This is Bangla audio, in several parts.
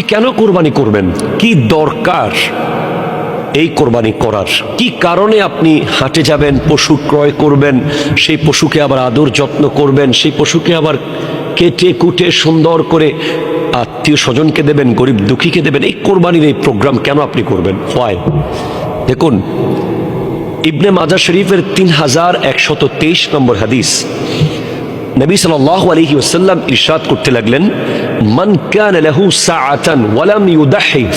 আপনি কেন কোরবানি করবেন? কি দরকার এই কোরবানি করার? কি কারণে আপনি হাটে যাবেন, পশু ক্রয় করবেন, সেই পশুকে আবার আদর যত্ন করবেন, সেই পশুকে আবার কেটে কুটে সুন্দর করে আত্মীয় স্বজনকে দেবেন, গরিব দুঃখীকে দেবেন, এই কোরবানির এই প্রোগ্রাম কেন আপনি করবেন? হয় দেখুন, ইবনে মাজা শরীফের তিন হাজার একশত তেইশ নম্বর হাদিস নবী সাল্লাল্লাহু আলাইহি ওয়াসাল্লাম ইরশাদ করতে লাগলেন, মান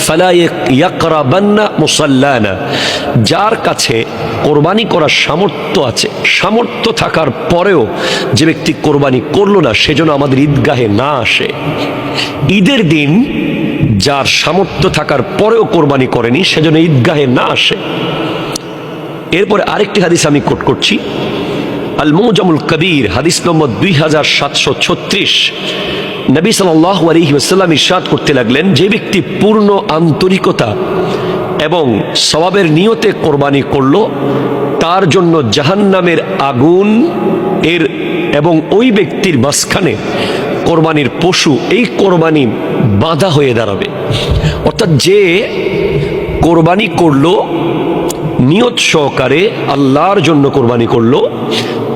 ফালা ইয়াকরাবান্না মুসাল্লানা। যার কাছে কোরবানি করার সামর্থ্য আছে, সামর্থ্য থাকার পরেও যে ব্যক্তি কোরবানি করল না সেজন্য আমাদের ঈদগাহে না আসে। ঈদের দিন যার সামর্থ্য থাকার পরেও কোরবানি করেনি সেজন্য ঈদগাহে না আসে। এরপরে আরেকটি হাদিস আমি কোট করছি। আল মুজামুল কবির, হাদিস নম্বর দুই হাজার সাতশো ছত্রিশ। নবী সাল্লাহ আলহি ওসাল্লাম ইরশাদ করতে লাগলেন, যে ব্যক্তি পূর্ণ আন্তরিকতা এবং সবাবের নিয়তে কোরবানি করল, তার জন্য জাহান্নামের আগুন, এর এবং ওই ব্যক্তির মাঝখানে কোরবানির পশু, এই কোরবানি বাধা হয়ে দাঁড়াবে। অর্থাৎ যে কোরবানি করল, নিয়ত সহকারে আল্লাহর জন্য কোরবানি করল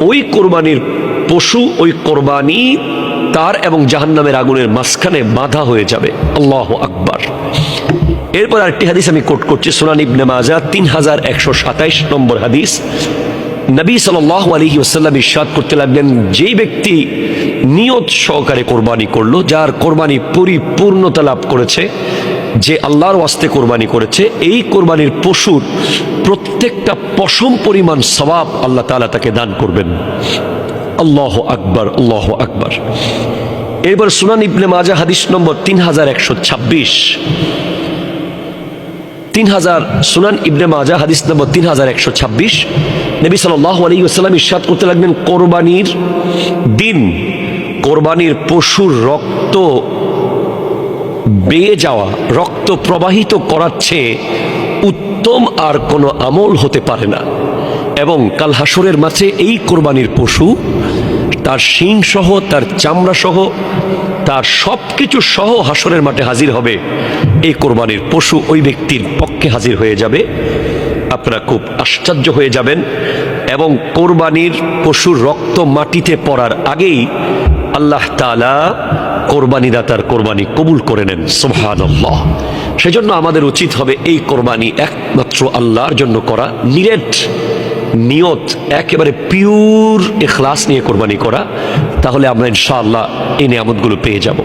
ওই কোরবানির পশু, ওই কোরবানি তার এবং জাহান্নামের আগুনের মাঝখানে বাধা হয়ে যাবে। আল্লাহ আকবার। এরপর আরেকটি হাদিস আমি কোট করছি, সোনান ইবনে মাজা তিন হাজার একশো সাতাইশ নম্বর হাদিস। নবী সাল্লাহ আলহি ওসাল্লাম ইস্বাদ করতে লাগলেন, যেই ব্যক্তি নিয়ত সহকারে কোরবানি করল, যার কোরবানি পরিপূর্ণতা লাভ করেছে যে আল্লাহর ওয়াস্তে কোরবানি করেছে, এই কোরবানির পশুর প্রত্যেকটা পশম পরিমাণ সবাব আল্লাহ তালা তাকে দান করবেন। আল্লাহ আকবার আল্লাহ আকবার। এরপর সুনান ইবনে মাজা হাদিস নম্বর তিন হাজার একশো ছাব্বিশ। তিন হাজার, সুনান ইবনে মাজা হাদিস নম্বর তিন হাজার একশো ছাব্বিশ। নবী সাল্লাহ আলী আসসালাম ইস্বাদ করতে লাগলেন, কোরবানির দিন, কোরবানির পশুর রক্ত বেয়ে যাওয়া, রক্ত প্রবাহিত করার চেয়ে উত্তম আর কোনো আমল হতে পারে না। এবং কাল হাসরের মাঝে এই কোরবানির পশু, তার শিং সহ তার চামড়া সহ তার সব কিছু সহ হাসরের মাঠে হাজির হবে। এই কোরবানির পশু ওই ব্যক্তির পক্ষে হাজির হয়ে যাবে। আপনারা খুব আশ্চর্য হয়ে যাবেন। এবং কোরবানির পশুর রক্ত মাটিতে পড়ার আগেই আল্লাহ তালা কোরবানি তার কোরবানি কবুল করে নেন সোহান সেজন্য আমাদের উচিত হবে এই কোরবানি একমাত্র আল্লাহর জন্য করা নিরেট, নিয়ত, একেবারে পিওর এখলাস নিয়ে কোরবানি করা। তাহলে আমরা ইনশাআল্লাহ এই নিয়ামতগুলো পেয়ে যাব।